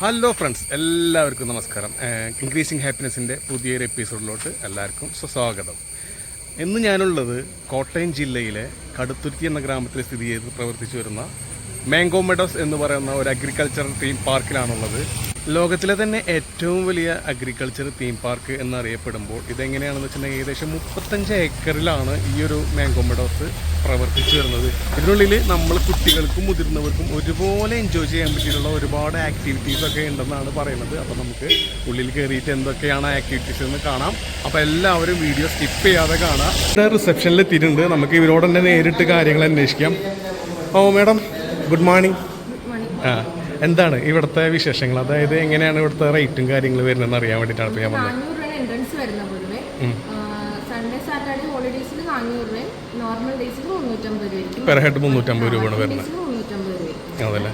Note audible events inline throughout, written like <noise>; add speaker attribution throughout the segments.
Speaker 1: Hello friends എല്ലാവർക്കും നമസ്കാരം. Increasing ഹാപ്പിനെസ്സിന്റെ പുതിയൊരു എപ്പിസോഡിലോട്ട് എല്ലാവർക്കും സുസ്വാഗതം. ഇന്ന് ഞാനുള്ളത് കോട്ടയം ജില്ലയിലെ കടുത്തുരുത്തി എന്ന ഗ്രാമത്തിൽ സ്ഥിതി ചെയ്ത് പ്രവർത്തിച്ചു വരുന്ന മാംഗോ മെഡോസ് എന്ന് പറയുന്ന ഒരു അഗ്രികൾച്ചറൽ തീം പാർക്കിലാണുള്ളത് ലോകത്തിലെ തന്നെ ഏറ്റവും വലിയ അഗ്രികൾച്ചർ തീം പാർക്ക് എന്നറിയപ്പെടുമ്പോൾ ഇതെങ്ങനെയാണെന്ന് വെച്ചിട്ടുണ്ടെങ്കിൽ ഏകദേശം മുപ്പത്തഞ്ച് ഏക്കറിലാണ് ഈ ഒരു മാംഗോ മെഡോസ് പ്രവർത്തിച്ചു വരുന്നത്. ഇതിനുള്ളിൽ നമ്മൾ കുട്ടികൾക്കും മുതിർന്നവർക്കും ഒരുപോലെ എൻജോയ് ചെയ്യാൻ പറ്റിയിട്ടുള്ള ഒരുപാട് ആക്ടിവിറ്റീസ് ഒക്കെ ഉണ്ടെന്നാണ് പറയുന്നത്. അപ്പോൾ നമുക്ക് ഉള്ളിൽ കയറിയിട്ട് എന്തൊക്കെയാണ് ആക്ടിവിറ്റീസ് എന്ന് കാണാം. അപ്പോൾ എല്ലാവരും വീഡിയോ സ്കിപ്പ് ചെയ്യാതെ കാണാം. റിസപ്ഷനിൽ എത്തിയിട്ടുണ്ട്. നമുക്ക് ഇവരോട് തന്നെ നേരിട്ട് കാര്യങ്ങൾ അന്വേഷിക്കാം. ഓ മാഡം ഗുഡ് മോർണിംഗ് ആ. എന്താണ് ഇവിടുത്തെ വിശേഷങ്ങൾ? അതായത് എങ്ങനെയാണ് ഇവിടുത്തെ റേറ്റും കാര്യങ്ങളും വരുന്നതെന്ന് അറിയാൻ വേണ്ടിയിട്ടാണ് ഞാൻ വന്നത്.
Speaker 2: നാനൂറ് രൂപ എൻട്രൻസ് വരുന്ന പൊതുവെ. സൺഡേ സാറ്റർഡേ ഹോളിഡേയ്സിൽ നാനൂറ് രൂപയും നോർമൽ ഡേയ്സിൽ മുന്നൂറ്റമ്പത് രൂപ
Speaker 1: പെർ ഹെഡ് മുന്നൂറ്റമ്പത് രൂപയാണ് വരുന്നത്.
Speaker 2: മുന്നൂറ്റമ്പത് രൂപ
Speaker 1: അതല്ലേ?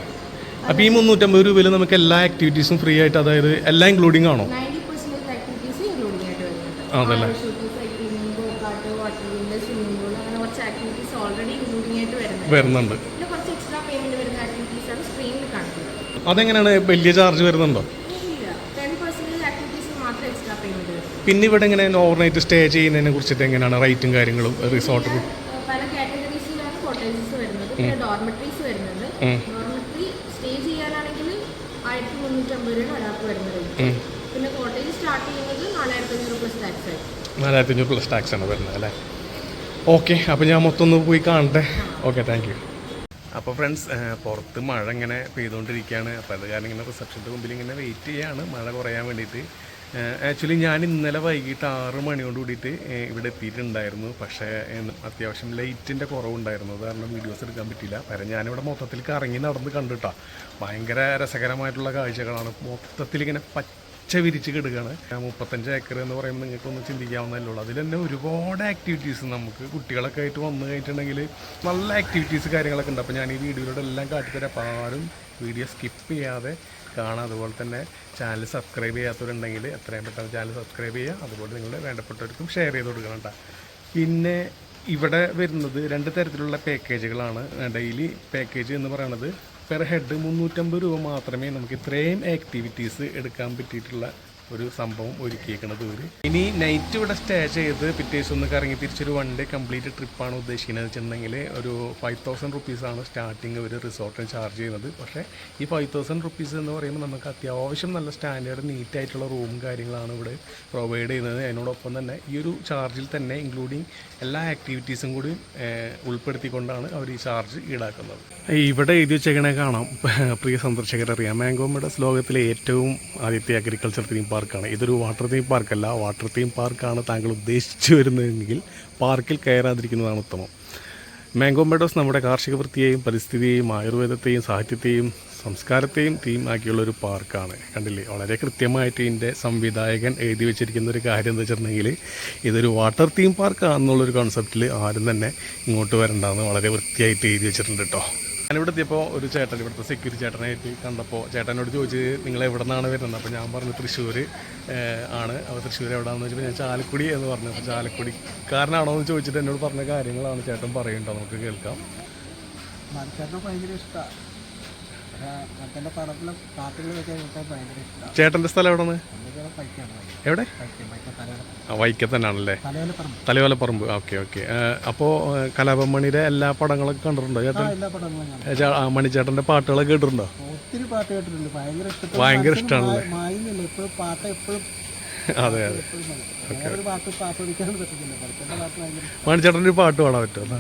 Speaker 1: അപ്പോൾ ഈ മുന്നൂറ്റമ്പത് രൂപയിൽ നമുക്ക് എല്ലാ ആക്ടിവിറ്റീസും ഫ്രീ ആയിട്ട് അതായത് എല്ലാം ഇൻക്ലൂഡിംഗ് ആണോ?
Speaker 2: നയന്റി പെർസെന്റേജ് ആക്ടിവിറ്റീസ് ഇൻക്ലൂഡിംഗ് ആയിട്ട് വരുന്നുണ്ട്.
Speaker 1: അതല്ലേ?
Speaker 2: Shooting cycling go kart water wheel swimming pool അങ്ങനെ കുറച്ച് ആക്ടിവിറ്റീസ് ഓൾറെഡി ഇൻക്ലൂഡിംഗ് ആയിട്ട് വരുന്നുണ്ട്
Speaker 1: വരുന്നുണ്ട്
Speaker 2: പിന്നെ കുറച്ച് എക്സ്ട്രാ പേയ്മെന്റ് വരുന്ന ആക്ടിവിറ്റീസ് ആണ് സ്ക്രീനിൽ കാണിക്കുന്നത്
Speaker 1: അതെങ്ങനെയാണ് വലിയ ചാർജ് വരുന്നുണ്ടോ? പിന്നെ ഇവിടെ എങ്ങനെ ഓവർനൈറ്റ് സ്റ്റേ ചെയ്യുന്നതിനെ കുറിച്ചിട്ട് എങ്ങനെയാണ് റേറ്റും കാര്യങ്ങളും റിസോർട്ട്
Speaker 2: പല കാറ്റഗറീസിലാണ് കോട്ടേജസ് വരുന്നത്. പിന്നെ ഡോർമെട്രീസ് വരുന്നുണ്ട് ഡോർമെട്രി സ്റ്റേ ചെയ്യാനാണെങ്കിൽ ആയിരത്തി മുന്നൂറ്റമ്പത് രൂപയാണ് ഒരാൾക്ക് വരുന്നത്. പിന്നെ കോട്ടേജ് സ്റ്റാർട്ട് ചെയ്യുന്നത് നാലായിരത്തി അഞ്ഞൂറ് പ്ലസ് ടാക്സ് ആയിരിക്കും
Speaker 1: നാലായിരത്തി അഞ്ഞൂറ് പ്ലസ് ടാക്സ് ആണ് വരുന്നത് അല്ലേ? ഓക്കെ അപ്പോൾ ഞാൻ മൊത്തം ഒന്ന് പോയി കാണട്ടെ. ഓക്കെ താങ്ക് യു അപ്പോൾ ഫ്രണ്ട്സ് പുറത്ത് മഴ ഇങ്ങനെ പെയ്തുകൊണ്ടിരിക്കുകയാണ്. അപ്പോൾ അത് കാരണം ഇങ്ങനെ റിസപ്ഷന്റെ മുമ്പിൽ ഇങ്ങനെ വെയിറ്റ് ചെയ്യാണ്. മഴ കുറയാൻ വേണ്ടിയിട്ട്. ആക്ച്വലി ഞാൻ ഇന്നലെ വൈകിട്ട് ആറ് മണിയോട് കൂടിയിട്ട് ഇവിടെ എത്തിയിട്ടുണ്ടായിരുന്നു. പക്ഷേ അത്യാവശ്യം ലൈറ്റിന്റെ കുറവുണ്ടായിരുന്നു. അത് കാരണം വീഡിയോസ് എടുക്കാൻ പറ്റിയില്ല. കാരണം ഞാനിവിടെ മൊത്തത്തിൽ കറങ്ങി നടന്ന് കണ്ടിട്ടാ ഭയങ്കര രസകരമായിട്ടുള്ള കാഴ്ചകളാണ്. മൊത്തത്തിൽ ഇങ്ങനെ വിരിച്ച് കിടക്കുകയാണ് മുപ്പത്തഞ്ച് ഏക്കർ എന്ന് പറയുമ്പോൾ നിങ്ങൾക്കൊന്ന് ചിന്തിക്കാവുന്നതല്ലേ ഉള്ളൂ. അതിൽ തന്നെ ഒരുപാട് ആക്ടിവിറ്റീസ് നമുക്ക് കുട്ടികളൊക്കെ ആയിട്ട് വന്നു കഴിഞ്ഞിട്ടുണ്ടെങ്കിൽ നല്ല ആക്ടിവിറ്റീസ് കാര്യങ്ങളൊക്കെ ഉണ്ട്. അപ്പോൾ ഞാൻ ഈ വീഡിയോയിലൂടെ എല്ലാം കാട്ടിത്തരാം. അപ്പോൾ ആരും വീഡിയോ സ്കിപ്പ് ചെയ്യാതെ കാണാം. അതുപോലെ തന്നെ ചാനൽ സബ്സ്ക്രൈബ് ചെയ്യാത്തവരുണ്ടെങ്കിൽ എത്രയും പെട്ടെന്ന് ചാനൽ സബ്സ്ക്രൈബ് ചെയ്യുക. അതുപോലെ നിങ്ങളുടെ വേണ്ടപ്പെട്ടവർക്കും ഷെയർ ചെയ്ത് കൊടുക്കണം പിന്നെ ഇവിടെ വരുന്നത് രണ്ട് തരത്തിലുള്ള പാക്കേജുകളാണ് ഡെയിലി പാക്കേജ് എന്ന് പറയുന്നത് പെർ ഹെഡ് മുന്നൂറ്റമ്പത് രൂപ മാത്രമേ നമുക്ക് ഇത്രയും ആക്ടിവിറ്റീസ് എടുക്കാൻ പറ്റിയിട്ടുള്ള ഒരു സംഭവം ഒരുക്കിയേക്കണത് ഒരു ഇനി നൈറ്റ് ഇവിടെ സ്റ്റേ ചെയ്ത് പിറ്റേ ദിവസം ഒന്ന് കറങ്ങി തിരിച്ചൊരു വൺ ഡേ കംപ്ലീറ്റ് ട്രിപ്പാണ് ഉദ്ദേശിക്കുന്നത് വെച്ചിട്ടുണ്ടെങ്കിൽ ഒരു ഫൈവ് തൗസൻഡ് റുപ്പീസാണ് സ്റ്റാർട്ടിങ് ഒരു റിസോർട്ടിന് ചാർജ് ചെയ്യുന്നത്. പക്ഷേ ഈ ഫൈവ് തൗസൻഡ് റുപ്പീസ് എന്ന് പറയുമ്പോൾ നമുക്ക് അത്യാവശ്യം നല്ല സ്റ്റാൻഡേർഡ് നീറ്റ് ആയിട്ടുള്ള റൂമും കാര്യങ്ങളാണ് ഇവിടെ പ്രൊവൈഡ് ചെയ്യുന്നത്. അതിനോടൊപ്പം തന്നെ ഈ ഒരു ചാർജിൽ തന്നെ ഇൻക്ലൂഡിങ് എല്ലാ ആക്ടിവിറ്റീസും കൂടി ഉൾപ്പെടുത്തിക്കൊണ്ടാണ് അവർ ഈ ചാർജ് ഈടാക്കുന്നത്. ഇവിടെ എഴുതി വെച്ചേക്കണേ കാണാം. പ്രിയ സന്ദർശകരറിയാം. മാംഗോമയുടെ ശ്ലോകത്തിലെ ലോകത്തിലെ ഏറ്റവും ആദ്യത്തെ അഗ്രികൾച്ചർ തീം പാർക്കാണ്. ഇതൊരു വാട്ടർ തീം പാർക്കല്ല. വാട്ടർ തീം പാർക്കാണ് താങ്കൾ ഉദ്ദേശിച്ചു വരുന്നതെങ്കിൽ പാർക്കിൽ കയറാതിരിക്കുന്നതാണ് ഉത്തമം. മാംഗോ മെഡോസ് നമ്മുടെ കാർഷിക വൃത്തിയെയും പരിസ്ഥിതിയെയും ആയുർവേദത്തെയും സാഹിത്യത്തെയും സംസ്കാരത്തെയും തീം ആക്കിയുള്ള ഒരു പാർക്കാണ്. കണ്ടില്ലേ? വളരെ കൃത്യമായിട്ട് ഇതിന്റെ സംവിധായകൻ എഴുതി വെച്ചിരിക്കുന്ന ഒരു കാര്യം എന്ന് വെച്ചിട്ടുണ്ടെങ്കിൽ ഇതൊരു വാട്ടർ തീം പാർക്കാണെന്നുള്ളൊരു കോൺസെപ്റ്റിൽ ആരും തന്നെ ഇങ്ങോട്ട് വരണ്ടെന്ന് വളരെ വൃത്തിയായിട്ട് എഴുതി വെച്ചിട്ടുണ്ട് കേട്ടോ ഞാനിവിടെ എത്തിയപ്പോൾ ഒരു ചേട്ടൻ ഇവിടുത്തെ സെക്യൂരിറ്റി ചേട്ടനായിട്ട് കണ്ടപ്പോൾ ചേട്ടനോട് ചോദിച്ച് നിങ്ങൾ എവിടെ നിന്നാണ് വരുന്നത്? അപ്പോൾ ഞാൻ പറഞ്ഞു തൃശ്ശൂർ ആണ്. അപ്പോൾ തൃശ്ശൂർ എവിടെയാണെന്ന് വെച്ചപ്പോൾ ഞാൻ ചാലക്കുടി എന്ന് പറഞ്ഞു. അപ്പോൾ ചാലക്കുടി കാരനാണോ എന്ന് ചോദിച്ചിട്ട് എന്നോട് പറഞ്ഞ കാര്യങ്ങളാണ് ചേട്ടൻ പറയുന്നുണ്ടോ നമുക്ക് കേൾക്കാം.
Speaker 3: ഭയങ്കര ഇഷ്ടമാണ് ഭയങ്കര ഇഷ്ടമാണ്
Speaker 1: ചേട്ടന്റെ സ്ഥലം എവിടെ? എവിടെ
Speaker 3: വൈക്കത്തന്നാണല്ലേ
Speaker 1: തലയോലപ്പറമ്പ് ഓക്കെ ഓക്കെ. അപ്പോൾ കലാപമണിയുടെ എല്ലാ പടങ്ങളൊക്കെ കണ്ടിട്ടുണ്ടോ ചേട്ടൻ? മണിച്ചേട്ടന്റെ പാട്ടുകളൊക്കെ കേട്ടിട്ടുണ്ടോ?
Speaker 3: ഒത്തിരി പാട്ട് കേട്ടിട്ടുണ്ട്. ഭയങ്കര ഇഷ്ടമാണല്ലേ
Speaker 1: ഭയങ്കര
Speaker 3: എപ്പോഴും പാട്ട് എപ്പോഴും <laughs>
Speaker 1: അതെ അതെ. മണിച്ചേട്ടന്റെ ഒരു പാട്ട് പാടാൻ പറ്റുമോ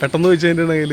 Speaker 1: പെട്ടെന്ന് ചോദിച്ചിട്ടുണ്ടെങ്കിൽ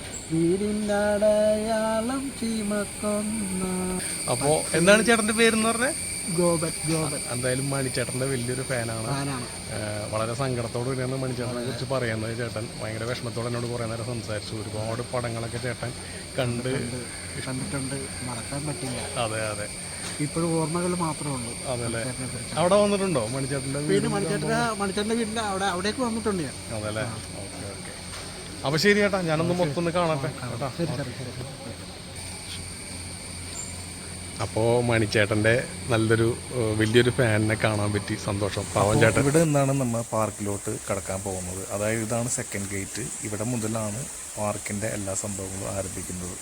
Speaker 3: വീടിന്റെ അടയാളം ചീമക്കൊന്ന.
Speaker 1: അപ്പോ എന്താണ് ചേട്ടന്റെ പേരെന്ന് പറഞ്ഞത്
Speaker 3: ഗോപൻ ഗോപൻ.
Speaker 1: എന്തായാലും മണിച്ചേട്ടന്റെ വലിയൊരു ഫാനാണ്. വളരെ സങ്കടത്തോട് കൂടിയാണ് മണിച്ചേട്ടനെ കുറിച്ച് പറയുന്നത് ചേട്ടൻ. ഭയങ്കര വിഷമത്തോടെ എന്നോട് കുറേ നേരം സംസാരിച്ചു. ഒരുപാട് പടങ്ങളൊക്കെ ചേട്ടൻ കണ്ട്
Speaker 3: കണ്ടിട്ടുണ്ട്. മറക്കാൻ പറ്റില്ല.
Speaker 1: അതെ അതെ.
Speaker 3: ഇപ്പോഴും ഓർമ്മകൾ മാത്രമേ ഉള്ളൂ.
Speaker 1: അതല്ലേ? അവിടെ വന്നിട്ടുണ്ടോ മണിച്ചേട്ടന്റെ വീട്
Speaker 3: മണിച്ചേട്ടന്റെ മണിച്ചേട്ടന്റെ വീടിന്റെ അവിടെ അവിടേക്ക് വന്നിട്ടുണ്ട് ഞാൻ.
Speaker 1: അതല്ലേ? Okay okay. അപ്പോൾ ശരി ചേട്ടാ ഞാനൊന്ന് മൊത്തം ഒന്ന് കാണട്ടെ. കേട്ടാ. അപ്പോൾ മണിച്ചേട്ടന്റെ നല്ലൊരു വലിയൊരു ഫാനിനെ കാണാൻ പറ്റി സന്തോഷം. പാവൻ ചേട്ടൻ.
Speaker 4: ഇവിടെ നിന്നാണ് നമ്മൾ പാർക്കിലോട്ട് കടക്കാൻ പോകുന്നത്. അതായത് ഇതാണ് സെക്കൻഡ് ഗേറ്റ് ഇവിടെ മുതലാണ് പാർക്കിന്റെ എല്ലാ സംഭവങ്ങളും ആരംഭിക്കുന്നത്.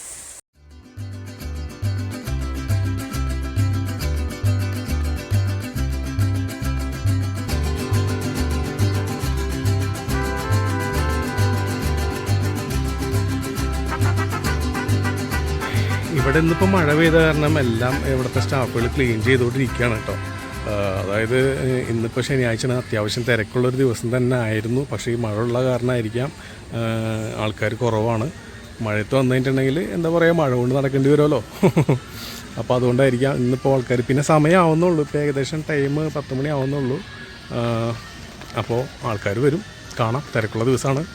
Speaker 1: ഇന്നിപ്പോൾ മഴ പെയ്ത കാരണം എല്ലാം ഇവിടുത്തെ സ്റ്റാഫുകൾ ക്ലീൻ ചെയ്തുകൊണ്ടിരിക്കുകയാണ് കേട്ടോ. അതായത് ഇന്നിപ്പോൾ ശനിയാഴ്ച അത്യാവശ്യം തിരക്കുള്ളൊരു ദിവസം തന്നെ ആയിരുന്നു. പക്ഷേ ഈ മഴ ഉള്ള കാരണമായിരിക്കാം ആൾക്കാർ കുറവാണ്. മഴയത്ത് വന്നിട്ടുണ്ടെങ്കിൽ എന്താ പറയുക മഴ കൊണ്ട് നടക്കേണ്ടി വരുമല്ലോ. <laughs> അപ്പോൾ അതുകൊണ്ടായിരിക്കാം ഇന്നിപ്പോൾ ആൾക്കാർ പിന്നെ സമയമാവുന്നുള്ളൂ ഇപ്പോൾ ഏകദേശം ടൈം പത്ത് മണി ആവുന്നുള്ളൂ. അപ്പോൾ ആൾക്കാർ വരും. കാണാം. തിരക്കുള്ള ദിവസമാണ്.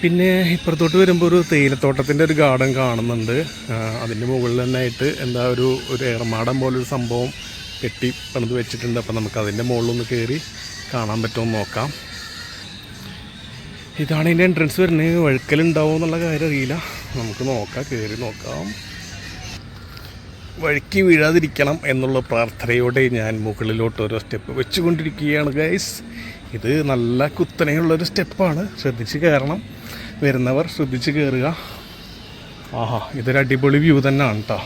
Speaker 1: പിന്നെ ഇപ്പുറത്തോട്ട് വരുമ്പോൾ ഒരു തേയിലത്തോട്ടത്തിന്റെ ഒരു ഗാർഡൻ കാണുന്നുണ്ട്. അതിന്റെ മുകളിൽ തന്നെ ആയിട്ട് എന്താ ഒരു ഒരു ഏറമാടം പോലൊരു സംഭവം കെട്ടി പണിത് വെച്ചിട്ടുണ്ട്. അപ്പം നമുക്ക് അതിന്റെ മുകളിലൊന്ന് കയറി കാണാൻ പറ്റുമെന്ന് നോക്കാം. ഇതാണ് ഇതിന്റെ എൻട്രൻസ് വരുന്നത്. വഴുക്കലുണ്ടാവും എന്നുള്ള കാര്യം അറിയില്ല. നമുക്ക് നോക്കാം കയറി നോക്കാം. വഴുക്കി വീഴാതിരിക്കണം എന്നുള്ള പ്രാർത്ഥനയോടെ ഞാൻ മുകളിലോട്ട് ഓരോ സ്റ്റെപ്പ് വെച്ചുകൊണ്ടിരിക്കുകയാണ് ഗൈസ് ഇത് നല്ല കുത്തനെയുള്ളൊരു സ്റ്റെപ്പാണ്. ശ്രദ്ധിച്ച് കയറണം. വരുന്നവർ ശ്രദ്ധിച്ച് കയറുക. ആഹാ ഇതൊരു അടിപൊളി വ്യൂ തന്നെയാണ് കേട്ടോ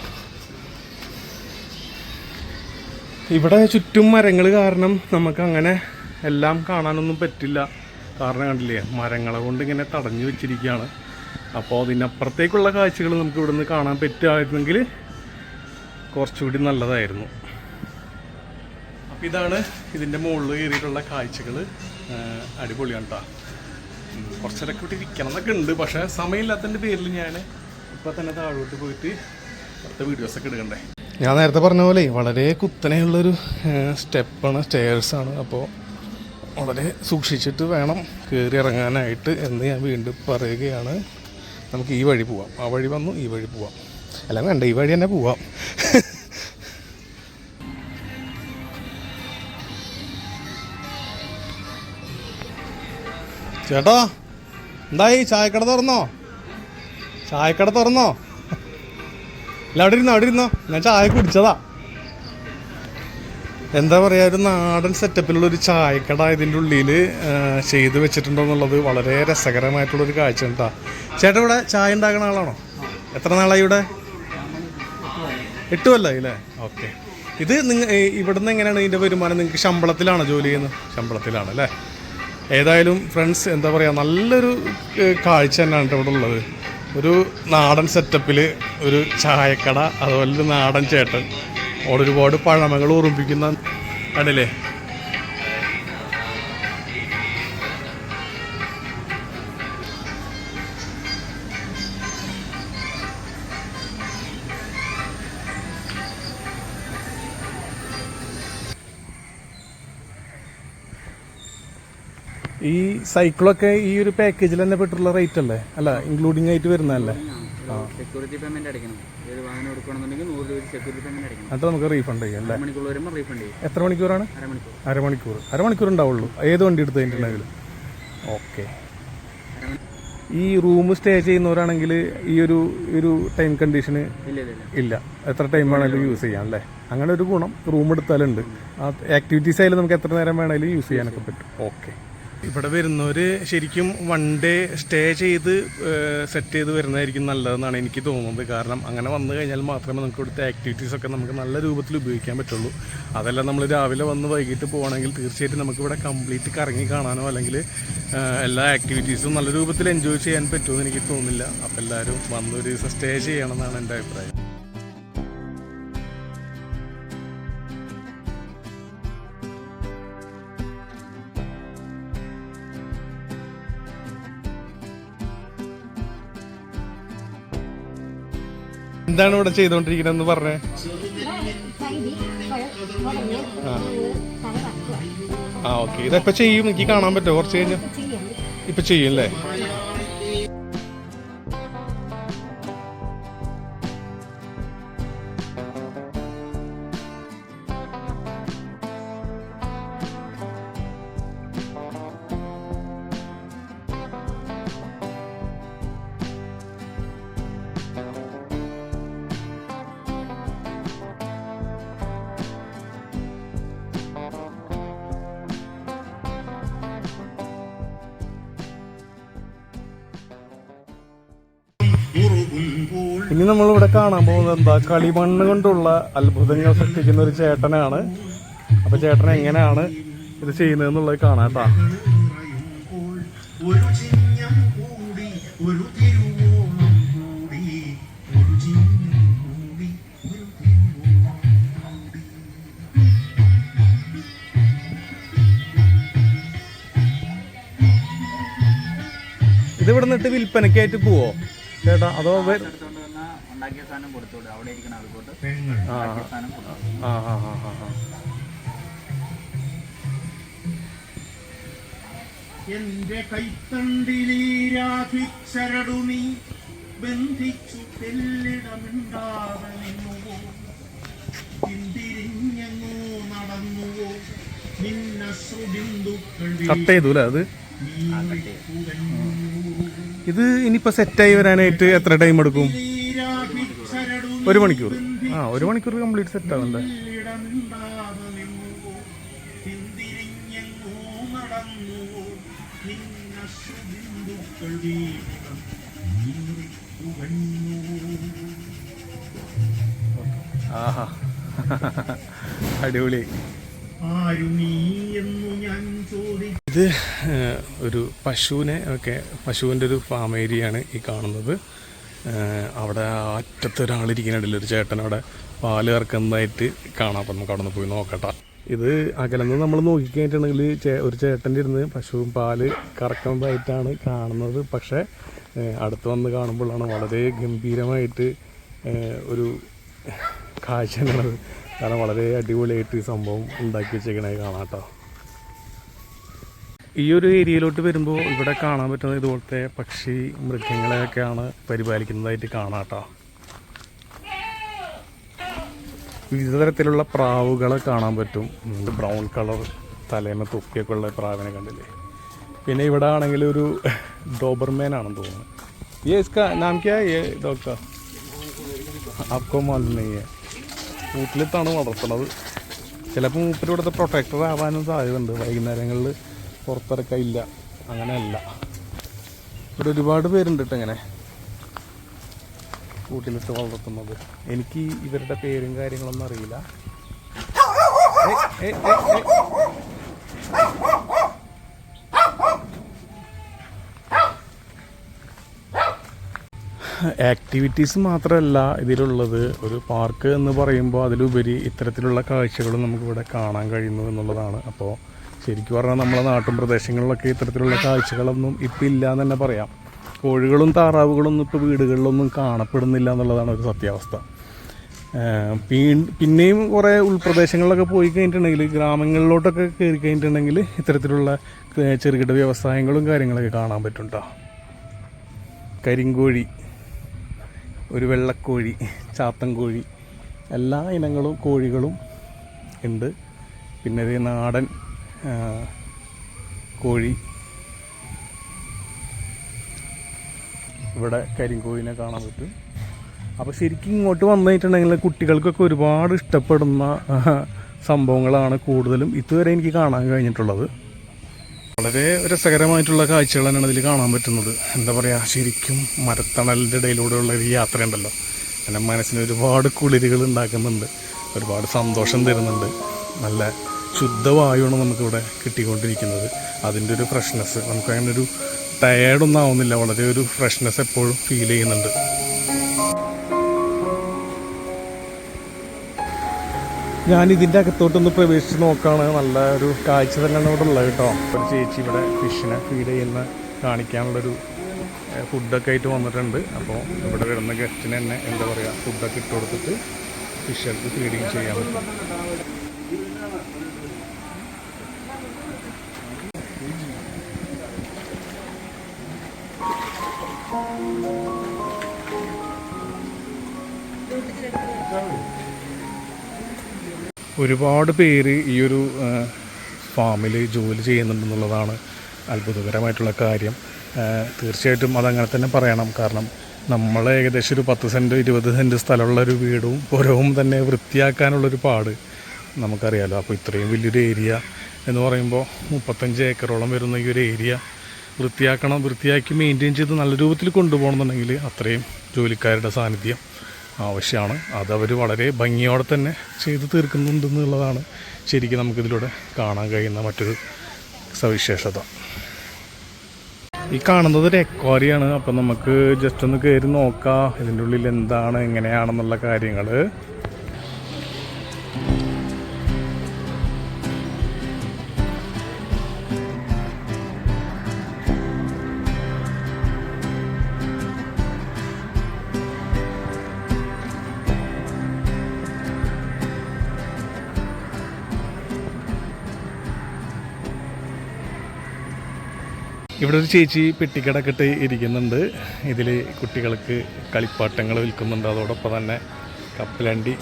Speaker 1: ഇവിടെ ചുറ്റും മരങ്ങൾ കാരണം നമുക്ക് അങ്ങനെ എല്ലാം കാണാനൊന്നും പറ്റില്ല. കാരണം കണ്ടില്ലേ മരങ്ങളെ കൊണ്ട് ഇങ്ങനെ തടഞ്ഞു വെച്ചിരിക്കുകയാണ്. അപ്പോൾ അതിനപ്പുറത്തേക്കുള്ള കാഴ്ചകൾ നമുക്ക് ഇവിടുന്ന് കാണാൻ പറ്റുമായിരുന്നെങ്കിൽ കുറച്ചുകൂടി നല്ലതായിരുന്നു. ഇതാണ് ഇതിന്റെ മുകളിൽ കയറിയിട്ടുള്ള കാഴ്ചകൾ അടിപൊളിയാണ് കേട്ടോ കുറച്ചൊക്കെ ഇവിടെ ഇരിക്കണം എന്നൊക്കെ ഉണ്ട്. പക്ഷേ സമയമില്ലാത്തതിന്റെ പേരിൽ ഞാൻ ഇപ്പോൾ തന്നെ താഴോട്ട് പോയിട്ട് അടുത്ത വീഡിയോസൊക്കെ എടുക്കണ്ടേ ഞാൻ നേരത്തെ പറഞ്ഞ പോലെ വളരെ കുത്തനെയുള്ളൊരു സ്റ്റെപ്പാണ് സ്റ്റെയർസാണ് അപ്പോൾ വളരെ സൂക്ഷിച്ചിട്ട് വേണം കയറി ഇറങ്ങാനായിട്ട് എന്ന് ഞാൻ വീണ്ടും പറയുകയാണ്. നമുക്ക് ഈ വഴി പോവാം. ആ വഴി വന്നു ഈ വഴി പോവാം. അല്ല വേണ്ട ഈ വഴി തന്നെ പോവാം. <laughs> ചേട്ടാ എന്തായി? ചായക്കട തുറന്നോ? ചായക്കട തുറന്നോ? അല്ല അവിടെ ഇരുന്നോ? അവിടെ ഇരുന്നോ? ഞാൻ ചായ കുടിച്ചതാ. എന്താ പറയുക ഒരു നാടൻ സെറ്റപ്പിലുള്ള ഒരു ചായക്കട ഇതിന്റെ ഉള്ളിൽ ചെയ്ത് വെച്ചിട്ടുണ്ടോ എന്നുള്ളത് വളരെ രസകരമായിട്ടുള്ളൊരു കാഴ്ച കേട്ടോ ചേട്ടൻ ഇവിടെ ചായ ഉണ്ടാക്കുന്ന ആളാണോ? എത്ര നാളായി ഇവിടെ? എട്ട് കൊല്ലായി അല്ലേ? ഓക്കെ. ഇത് നിങ്ങൾ ഇവിടുന്ന് എങ്ങനെയാണ് ഇതിന്റെ വരുമാനം? നിങ്ങൾക്ക് ശമ്പളത്തിലാണോ ജോലി ചെയ്യുന്നത്? ശമ്പളത്തിലാണ് അല്ലേ? ഏതായാലും ഫ്രണ്ട്സ് എന്താ പറയുക നല്ലൊരു കാഴ്ച തന്നെയാണ് ഇവിടെ ഉള്ളത്. ഒരു നാടൻ സെറ്റപ്പിൽ ഒരു ചായക്കട അതുപോലെ നാടൻ ചേട്ടൻ. അവിടെ ഒരുപാട് പഴമകൾ ഓർമ്മിപ്പിക്കുന്ന കണ്ടില്ലേ? ഈ സൈക്കിളൊക്കെ ഈ ഒരു പാക്കേജിൽ തന്നെ പെട്ടുള്ള റേറ്റ് അല്ലേ? അല്ല ഇൻക്ലൂഡിംഗ് ആയിട്ട് വരുന്നതല്ലേ?
Speaker 5: സെക്യൂരിറ്റി പേയ്മെന്റ് അടയ്ക്കണം. ഒരു വാഹനം എടുക്കണമെന്നുണ്ടെങ്കിൽ നൂറ് രൂപ സെക്യൂരിറ്റി പേയ്മെന്റ് അടയ്ക്കണം.
Speaker 1: എന്നിട്ട് നമുക്ക് റീഫണ്ട് ചെയ്യാം അല്ലേ?
Speaker 5: മണിക്കൂർ വരുമ്പോൾ റീഫണ്ട് ചെയ്യും.
Speaker 1: എത്ര മണിക്കൂറാണ്?
Speaker 5: അരമണിക്കൂർ
Speaker 1: അരമണിക്കൂർ. അരമണിക്കൂർ ഉണ്ടാവുള്ളൂ. ഏത് വണ്ടി എടുത്ത് കഴിഞ്ഞിട്ടുണ്ടെങ്കിൽ ഓക്കെ ഈ റൂം സ്റ്റേ ചെയ്യുന്നവരാണെങ്കിൽ ഈ ഒരു ഒരു ടൈം കണ്ടീഷന്
Speaker 5: ഇല്ല
Speaker 1: എത്ര ടൈം വേണമെങ്കിലും യൂസ് ചെയ്യാം അല്ലേ? അങ്ങനെ ഒരു ഗുണം. റൂം എടുത്താലുണ്ട്. ആ ആക്ടിവിറ്റീസ് ആയാലും നമുക്ക് എത്ര നേരം വേണമെങ്കിലും യൂസ് ചെയ്യാനൊക്കെ പറ്റും. ഓക്കെ. ഇവിടെ വരുന്നവർ ശരിക്കും വൺ ഡേ സ്റ്റേ ചെയ്ത് സെറ്റ് ചെയ്ത് വരുന്നതായിരിക്കും നല്ലതെന്നാണ് എനിക്ക് തോന്നുന്നത്. കാരണം അങ്ങനെ വന്നു കഴിഞ്ഞാൽ മാത്രമേ നമുക്ക് ഇവിടുത്തെ ആക്ടിവിറ്റീസ് ഒക്കെ നമുക്ക് നല്ല രൂപത്തിൽ ഉപയോഗിക്കാൻ പറ്റുള്ളൂ. അതെല്ലാം നമ്മൾ രാവിലെ വന്ന് വൈകിട്ട് പോകണമെങ്കിൽ തീർച്ചയായിട്ടും നമുക്ക് ഇവിടെ കംപ്ലീറ്റ് കറങ്ങി കാണാനോ അല്ലെങ്കിൽ എല്ലാ ആക്ടിവിറ്റീസും നല്ല രൂപത്തിൽ എൻജോയ് ചെയ്യാൻ പറ്റുമെന്ന് എനിക്ക് തോന്നുന്നില്ല. അപ്പോൾ എല്ലാവരും വന്നൊരു സ്റ്റേ ചെയ്യണമെന്നാണ് എന്റെ അഭിപ്രായം. എന്താണ് ഇവിടെ ചെയ്തുകൊണ്ടിരിക്കുന്നത് പറഞ്ഞേ? ആ ഓക്കെ. ഇതെപ്പോ ചെയ്യും? എനിക്ക് കാണാൻ പറ്റുമോ? കുറച്ച് കഴിഞ്ഞാൽ ഇപ്പൊ ചെയ്യും അല്ലേ? കളിമണ്ണ് കൊണ്ടുള്ള അത്ഭുതങ്ങൾ സൃഷ്ടിക്കുന്ന ഒരു ചേട്ടനാണ്. അപ്പൊ ചേട്ടൻ എങ്ങനെയാണ് ഇത് ചെയ്യുന്നത് എന്നുള്ളത് കാണാം കേട്ടാ.
Speaker 6: ഒരു ചിഹ്നം കൂടി ഒരു തിരുവോണം കൂടി ഒരു കൂടി ഒരു കൂടി.
Speaker 1: ഇത് ഇവിടെ നിന്നിട്ട് വിൽപ്പനയ്ക്കായിട്ട് പോവോ? ചേട്ടാ അതോ
Speaker 5: എടുത്തുകൊണ്ട് സാധനം കൊടുത്തോളൂ. അവിടെ ഇരിക്കുന്ന ആൾക്കോട്ട് ഉണ്ടാക്കിയ സാധനം കൊടുത്തോളൂ
Speaker 1: ആ ആ ആ. ആ, ആ
Speaker 6: എന്റെ കൈത്തണ്ടിലീരാഭിച്ചരടു നീ. ബന്ധിച്ചു തെല്ലിടമിണ്ടാതെ നിന്നുവോ പിന്തിരിഞ്ഞെങ്ങോ നടന്നുവോ. നിന്നശ്രുബിന്ദുക്കൾ
Speaker 1: അത്? ഇത് ഇനിയിപ്പോ സെറ്റായി വരാനായിട്ട് എത്ര ടൈം എടുക്കും? ഒരു മണിക്കൂർ. ആ ഒരു മണിക്കൂർ കംപ്ലീറ്റ് സെറ്റ് ആവണ്ടേ അടിപൊളി. ഇത് ഒരു പശുവിനെ ഒക്കെ പശുവിന്റെ ഒരു ഫാം ഏരിയയാണ് ഈ കാണുന്നത്. അവിടെ അറ്റത്ത് ഒരാളിരിക്കുന്നുണ്ടല്ലോ ഒരു ചേട്ടൻ അവിടെ പാൽ കറക്കുന്നതായിട്ട് കാണാം. അപ്പം നമുക്ക് അവിടെ നിന്ന് പോയി നോക്കട്ടെ. ഇത് അകലന്ന് നമ്മൾ നോക്കിക്കഴിഞ്ഞിട്ടുണ്ടെങ്കിൽ ചേ ഒരു ചേട്ടന്റെ ഇരുന്ന് പശുവും പാൽ കറക്കുന്നതായിട്ടാണ് കാണുന്നത്. പക്ഷേ അടുത്ത് വന്ന് കാണുമ്പോഴാണ് വളരെ ഗംഭീരമായിട്ട് ഒരു കാഴ്ച കാരണം വളരെ അടിപൊളിയായിട്ട് സംഭവം ഉണ്ടാക്കി വെച്ചേക്കണേ കാണാം കേട്ടോ. ഈ ഒരു ഏരിയയിലോട്ട് വരുമ്പോൾ ഇവിടെ കാണാൻ പറ്റുന്ന ഇതുപോലത്തെ പക്ഷി മൃഗങ്ങളെയൊക്കെയാണ് പരിപാലിക്കുന്നതായിട്ട് കാണാം കേട്ടോ വിവിധ തരത്തിലുള്ള പ്രാവുകളെ കാണാൻ പറ്റും ബ്രൗൺ കളർ തലേമ തൊപ്പിയൊക്കെ ഉള്ള പ്രാവിനെ കണ്ടില്ലേ പിന്നെ ഇവിടെ ആണെങ്കിൽ ഒരു ഡോബർമാൻ ആണെന്ന് തോന്നുന്നു ये इसका नाम क्या है ये डॉग का आपको मालूम नहीं है വീട്ടിലിത്താണ് വളർത്തുന്നത് ചിലപ്പോൾ മൂപ്പര് ഇവിടുത്തെ പ്രൊട്ടക്ടർ ആവാനും സാധ്യതയുണ്ട് വൈകുന്നേരങ്ങളിൽ പുറത്തിറക്കില്ല അങ്ങനെയല്ല. ഇവിടെ ഒരുപാട് പേരുണ്ട് കേട്ടോ ഇങ്ങനെ. കൂട്ടിലിട്ട് വളർത്തുന്നത്. എനിക്ക് ഇവരുടെ പേരും കാര്യങ്ങളൊന്നും അറിയില്ല. ആക്ടിവിറ്റീസ് മാത്രമല്ല ഇതിലുള്ളത്. ഒരു പാർക്ക് എന്ന് പറയുമ്പോൾ അതിലുപരി ഇത്തരത്തിലുള്ള കാഴ്ചകളും നമുക്കിവിടെ കാണാൻ കഴിയുന്നു എന്നുള്ളതാണ്. അപ്പോൾ ശരിക്കും പറഞ്ഞാൽ നമ്മുടെ നാട്ടിൻ പ്രദേശങ്ങളിലൊക്കെ ഇത്തരത്തിലുള്ള കാഴ്ചകളൊന്നും ഇപ്പം ഇല്ല എന്ന് തന്നെ പറയാം. കോഴികളും താറാവുകളൊന്നും ഇപ്പോൾ വീടുകളിലൊന്നും കാണപ്പെടുന്നില്ല എന്നുള്ളതാണ് ഒരു സത്യാവസ്ഥ. പിന്നെയും കുറേ ഉൾപ്രദേശങ്ങളിലൊക്കെ പോയി കഴിഞ്ഞിട്ടുണ്ടെങ്കിൽ ഗ്രാമങ്ങളിലോട്ടൊക്കെ കയറി കഴിഞ്ഞിട്ടുണ്ടെങ്കിൽ ഇത്തരത്തിലുള്ള ചെറുകിട വ്യവസായങ്ങളും കാര്യങ്ങളൊക്കെ കാണാൻ പറ്റും ട്ടോ. കരിങ്കോഴി ഒരു വെള്ളക്കോഴി ചാത്തൻകോഴി എല്ലാ ഇനങ്ങളും കോഴികളും ഉണ്ട്. പിന്നെ നാടൻ കോഴി. ഇവിടെ കരിങ്കോഴിനെ കാണാൻ പറ്റും. അപ്പോൾ ശരിക്കും ഇങ്ങോട്ട് വന്നു കഴിഞ്ഞിട്ടുണ്ടെങ്കിൽ കുട്ടികൾക്കൊക്കെ ഒരുപാട് ഇഷ്ടപ്പെടുന്ന സംഭവങ്ങളാണ് കൂടുതലും ഇതുവരെ എനിക്ക് കാണാൻ കഴിഞ്ഞിട്ടുള്ളത്. വളരെ രസകരമായിട്ടുള്ള കാഴ്ചകൾ തന്നെയാണ് ഇതിൽ കാണാൻ പറ്റുന്നത്. എന്താ പറയുക ശരിക്കും മരത്തണലിന്റെ ഇടയിലൂടെയുള്ള ഒരു യാത്രയുണ്ടല്ലോ. എന്റെ മനസ്സിന് ഒരുപാട് കുളിരുകൾ ഉണ്ടാക്കുന്നുണ്ട്. ഒരുപാട് സന്തോഷം തരുന്നുണ്ട്. നല്ല ശുദ്ധവായുവാണ് നമുക്കിവിടെ കിട്ടിക്കൊണ്ടിരിക്കുന്നത്. അതിന്റെ ഒരു ഫ്രഷ്നെസ് നമുക്ക് അങ്ങനെ ഒരു ടയേർഡൊന്നും ആവുന്നില്ല വളരെ ഒരു ഫ്രഷ്നെസ് എപ്പോഴും ഫീൽ ചെയ്യുന്നുണ്ട്. ഞാൻ ഇതിന്റെ അകത്തോട്ടൊന്ന് പ്രവേശിച്ച് നോക്കുകയാണ് നല്ല ഒരു കാഴ്ച തന്നെയാണ് ഇവിടെ ഉള്ളത് കേട്ടോ. ഒരു ചേച്ചി ഇവിടെ ഫിഷിനെ ഫീഡ് ചെയ്യുന്ന കാണിക്കാനുള്ളൊരു ഫുഡൊക്കെ ആയിട്ട് വന്നിട്ടുണ്ട്. അപ്പോൾ ഇവിടെ വരുന്ന ഗസ്റ്റിന് തന്നെ എന്താ പറയുക ഫുഡൊക്കെ ഇട്ട് കൊടുത്തിട്ട് ഫിഷർക്ക് ഫീഡിങ് ചെയ്യാൻ പറ്റും. ഒരുപാട് പേര് ഈ ഒരു ഫാമിൽ ജോലി ചെയ്യുന്നുണ്ടെന്നുള്ളതാണ് അത്ഭുതകരമായിട്ടുള്ള കാര്യം. തീർച്ചയായിട്ടും അതങ്ങനെ തന്നെ പറയണം. കാരണം നമ്മൾ ഏകദേശം ഒരു പത്ത് സെന്റ് ഇരുപത് സെന്റ് സ്ഥലമുള്ള ഒരു വീടും പുരവും തന്നെ വൃത്തിയാക്കാനുള്ളൊരു പാട് നമുക്കറിയാലോ. അപ്പോൾ ഇത്രയും വലിയൊരു ഏരിയ എന്ന് പറയുമ്പോൾ മുപ്പത്തഞ്ച് ഏക്കറോളം വരുന്ന ഈ ഒരു ഏരിയ വൃത്തിയാക്കണം വൃത്തിയാക്കി മെയിന്റെയിൻ ചെയ്ത് നല്ല രൂപത്തിൽ കൊണ്ടുപോകണമെന്നുണ്ടെങ്കിൽ അത്രയും ജോലിക്കാരുടെ സാന്നിധ്യം ആവശ്യമാണ്. അതവർ വളരെ ഭംഗിയോടെ തന്നെ ചെയ്ത് തീർക്കുന്നുണ്ടെന്നുള്ളതാണ് ശരിക്കും നമുക്കിതിലൂടെ കാണാൻ കഴിയുന്ന മറ്റൊരു സവിശേഷത. ഈ കാണുന്നത് ഒരു എക്വാരിയാണ്. അപ്പം നമുക്ക് ജസ്റ്റ് ഒന്ന് കയറി നോക്കാം. ഇതിന്റെ ഉള്ളിൽ എന്താണ് എങ്ങനെയാണെന്നുള്ള കാര്യങ്ങൾ ഇവിടെ ഒരു ചേച്ചി പെട്ടിക്കടക്കിട്ട് ഇരിക്കുന്നുണ്ട്. ഇതിൽ കുട്ടികൾക്ക് കളിപ്പാട്ടങ്ങൾ വിൽക്കുന്നുണ്ട്. അതോടൊപ്പം തന്നെ കപ്പലണ്ടി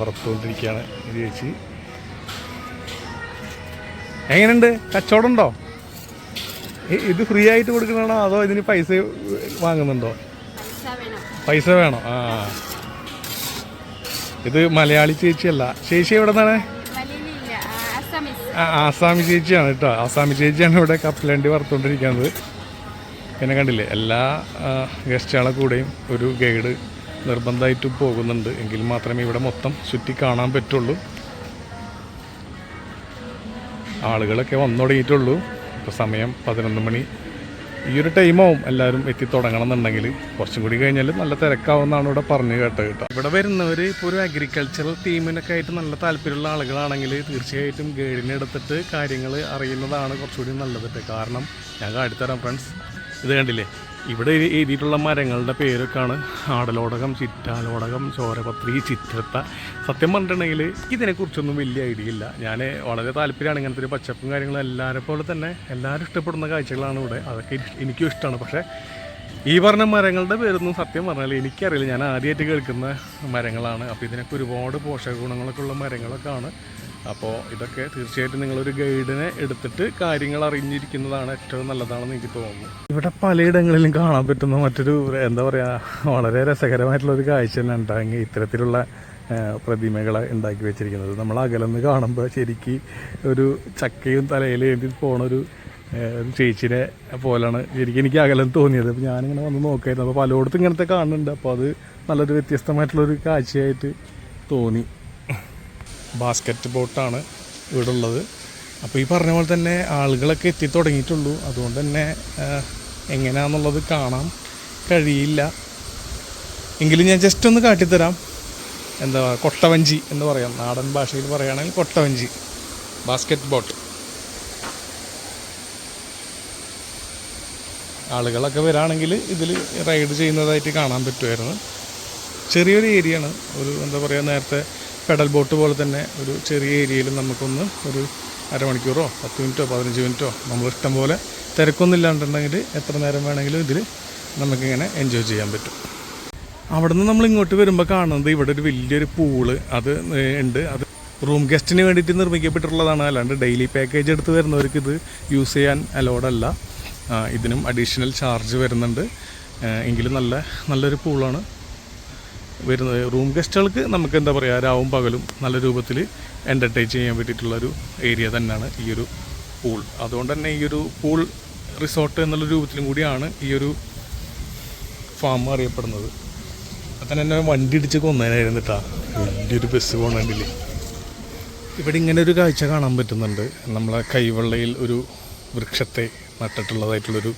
Speaker 1: വറുത്തുകൊണ്ടിരിക്കുകയാണ് ഈ ചേച്ചി. എങ്ങനെയുണ്ട്? കച്ചവടം ഉണ്ടോ ഇത് ഫ്രീ ആയിട്ട് കൊടുക്കണോ അതോ ഇതിന് പൈസ വാങ്ങുന്നുണ്ടോ? പൈസ വേണോ. ആ. ഇത് മലയാളി ചേച്ചിയല്ല. ചേച്ചി എവിടെ നിന്നാണ് ആസാമി ചേച്ചിയാണ് കേട്ടോ. ആസാമി ചേച്ചിയാണ് ഇവിടെ കപ്പലണ്ടി വറുത്തുകൊണ്ടിരിക്കുന്നത് പിന്നെ കണ്ടില്ലേ? എല്ലാ ഗസ്റ്റുകളെ കൂടെയും ഒരു ഗൈഡ് നിർബന്ധമായിട്ട് പോകുന്നുണ്ട്. എങ്കിൽ മാത്രമേ ഇവിടെ മൊത്തം ചുറ്റി കാണാൻ പറ്റുള്ളൂ. ആളുകളൊക്കെ വന്നു തുടങ്ങിയിട്ടുള്ളൂ ഇപ്പോൾ സമയം പതിനൊന്ന് മണി ഈ ഒരു ടൈമാവും എല്ലാവരും എത്തിത്തുടങ്ങണം എന്നുണ്ടെങ്കിൽ കുറച്ചും കൂടി കഴിഞ്ഞാൽ നല്ല തിരക്കാവുമെന്നാണ് ഇവിടെ പറഞ്ഞു കേട്ടത് കേട്ടോ. ഇവിടെ വരുന്നവർ ഇപ്പോൾ ഒരു അഗ്രികൾച്ചറൽ ടീമിനൊക്കെ ആയിട്ട് നല്ല താല്പര്യമുള്ള ആളുകളാണെങ്കിൽ തീർച്ചയായിട്ടും ഗൈഡിനെ എടുത്തിട്ട് കാര്യങ്ങൾ അറിയുന്നതാണ് കുറച്ചുകൂടി നല്ലത് കാരണം ഞാൻ കാട്ടിത്തരാം ഫ്രണ്ട്സ് ഇത് കണ്ടില്ലേ? ഇവിടെ എഴുതി- എഴുതിയിട്ടുള്ള മരങ്ങളുടെ പേരൊക്കെയാണ് ആടലോടകം ചിറ്റാലോടകം ചോരപത്രി ചിറ്റത്ത. സത്യം പറഞ്ഞിട്ടുണ്ടെങ്കിൽ ഇതിനെക്കുറിച്ചൊന്നും വലിയ ഐഡിയ ഇല്ല. ഞാൻ വളരെ താല്പര്യമാണ് ഇങ്ങനത്തെ ഒരു പച്ചപ്പും കാര്യങ്ങളും എല്ലാവരെ പോലെ തന്നെ എല്ലാവരും ഇഷ്ടപ്പെടുന്ന കാഴ്ചകളാണ് ഇവിടെ. അതൊക്കെ എനിക്കും ഇഷ്ടമാണ്. പക്ഷേ ഈ പറഞ്ഞ മരങ്ങളുടെ പേരൊന്നും സത്യം പറഞ്ഞാൽ എനിക്കറിയില്ല. ഞാൻ ആദ്യമായിട്ട് കേൾക്കുന്ന മരങ്ങളാണ്. അപ്പോൾ ഇതിനൊക്കെ ഒരുപാട് പോഷക ഗുണങ്ങളൊക്കെ ഉള്ള മരങ്ങളൊക്കെ ആണ് അപ്പോൾ ഇതൊക്കെ തീർച്ചയായിട്ടും നിങ്ങളൊരു ഗൈഡിനെ എടുത്തിട്ട് കാര്യങ്ങൾ അറിഞ്ഞിരിക്കുന്നതാണ് ഏറ്റവും നല്ലതാണെന്ന് എനിക്ക് തോന്നുന്നു. ഇവിടെ പലയിടങ്ങളിലും കാണാൻ പറ്റുന്ന മറ്റൊരു എന്താ പറയുക വളരെ രസകരമായിട്ടുള്ള ഒരു കാഴ്ച തന്നെ ഉണ്ടാകും ഇത്തരത്തിലുള്ള പ്രതിമകളെ ഉണ്ടാക്കി വെച്ചിരിക്കുന്നത്. നമ്മൾ അകലെന്ന് കാണുമ്പോൾ ശരിക്ക് ഒരു ചക്കയും തലയിൽ എഴുതി പോണൊരു ഒരു ചേച്ചിനെ പോലാണ് ശരിക്കും എനിക്ക് അകലം തോന്നിയത്. അപ്പോൾ ഞാനിങ്ങനെ വന്ന് നോക്കായിരുന്നു. അപ്പോൾ പലയിടത്തും ഇങ്ങനത്തെ കാണുന്നുണ്ട്. അപ്പോൾ അത് നല്ലൊരു വ്യത്യസ്തമായിട്ടുള്ളൊരു കാഴ്ചയായിട്ട് തോന്നി. ബാസ്ക്കറ്റ് ബോട്ടാണ് ഇവിടെ ഉള്ളത് അപ്പോൾ ഈ പറഞ്ഞ പോലെ തന്നെ ആളുകളൊക്കെ എത്തി തുടങ്ങിയിട്ടുള്ളൂ. അതുകൊണ്ട് തന്നെ എങ്ങനെയാണെന്നുള്ളത് കാണാൻ കഴിയില്ല. എങ്കിലും ഞാൻ ജസ്റ്റ് ഒന്ന് കാട്ടിത്തരാം. എന്താ കൊട്ടവഞ്ചി എന്ന് പറയാം. നാടൻ ഭാഷയിൽ പറയുകയാണെങ്കിൽ കൊട്ടവഞ്ചി. Basket boat. ആളുകളൊക്കെ വരാണെങ്കിൽ ഇതിൽ റൈഡ് ചെയ്യുന്നതായിട്ട് കാണാൻ പറ്റുമായിരുന്നു. ചെറിയൊരു ഏരിയയാണ്. ഒരു എന്താ പറയുക നേരത്തെ പെഡൽ ബോട്ട് പോലെ തന്നെ ഒരു ചെറിയ ഏരിയയിൽ നമുക്കൊന്ന് ഒരു അരമണിക്കൂറോ പത്ത് മിനിറ്റോ പതിനഞ്ച് മിനിറ്റോ നമ്മൾ ഇഷ്ടം പോലെ തിരക്കൊന്നും ഇല്ലാണ്ടുണ്ടെങ്കിൽ എത്ര നേരം വേണമെങ്കിലും ഇതിൽ നമുക്കിങ്ങനെ എൻജോയ് ചെയ്യാൻ പറ്റും. അവിടെ നിന്ന് നമ്മൾ ഇങ്ങോട്ട് വരുമ്പോൾ കാണുന്നത് ഇവിടെ ഒരു വലിയൊരു പൂൾ. അത് ഉണ്ട്. അത് റൂം ഗസ്റ്റിന് വേണ്ടിയിട്ട് നിർമ്മിക്കപ്പെട്ടിട്ടുള്ളതാണ്. അല്ലാണ്ട് ഡെയിലി പാക്കേജ് എടുത്ത് വരുന്നവർക്ക് ഇത് യൂസ് ചെയ്യാൻ അലോഡല്ല ഇതിനും അഡീഷണൽ ചാർജ് വരുന്നുണ്ട്. എങ്കിലും നല്ല നല്ലൊരു പൂളാണ്. വരുന്നത് റൂം ഗസ്റ്റുകൾക്ക് നമുക്ക് എന്താ പറയുക രാവും പകലും നല്ല രൂപത്തിൽ എന്റർടൈൻ ചെയ്യാൻ പറ്റിയിട്ടുള്ളൊരു ഏരിയ തന്നെയാണ് ഈ ഒരു പൂൾ അതുകൊണ്ട് തന്നെ ഈ ഒരു പൂൾ റിസോർട്ട് എന്നുള്ള രൂപത്തിലും കൂടിയാണ് ഈ ഒരു ഫാം അറിയപ്പെടുന്നത്. അപ്പം തന്നെ എന്നെ വണ്ടി ഇടിച്ച് കൊന്നതിനായിരുന്നു കേട്ടാ വലിയൊരു ബസ് പോകണമെങ്കിൽ ഇവിടെ ഇങ്ങനെ ഒരു കാഴ്ച കാണാൻ പറ്റുന്നുണ്ട്. നമ്മളെ കൈവെള്ളയിൽ ഒരു വൃക്ഷത്തെ നട്ടിട്ടുള്ളതായിട്ടുള്ളൊരു